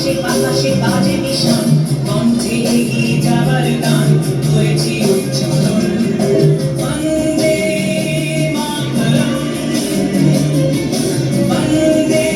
নিশান বাতাসে বাতাসে বাজে নিশান কণ্ঠে এগিয়ে যাবার গান হয়েছি উচ্চারণ। বন্দে মাতরম। বন্দে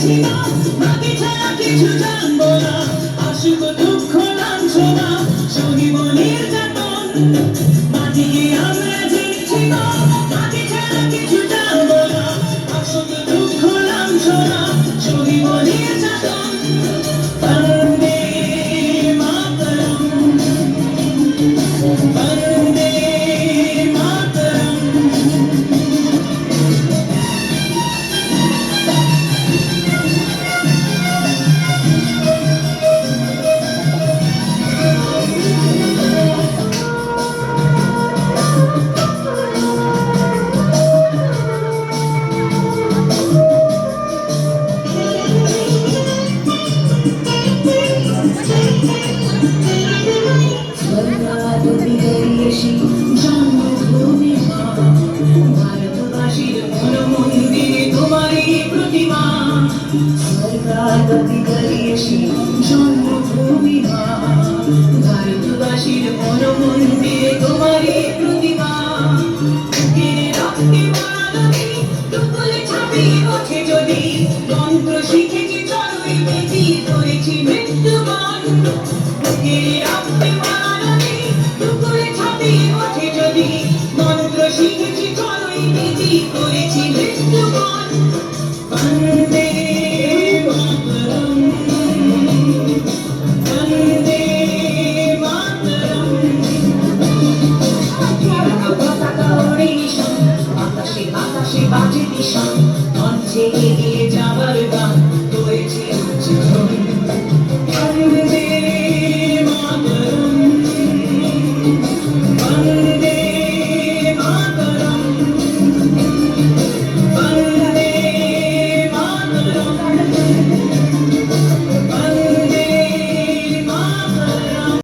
না, বাকি ছাড়া কিছু জানব না। আসুক দুঃখ লাঞ্ছনা, সহিব নির্যাতন। মাঝে গিয়ে জন্মভূমি মা ভারতবাসীর মন মন্দিরে তোমারই প্রতিমা ছাপিয়ে ওঠে যদি মৃত্যুবরণ করেছি মৃত্যুবরণ বন্দে মাতরম বন্দে মাতরম তিরঙ্গা পতাকা ওড়ে নিশান, বাতাসে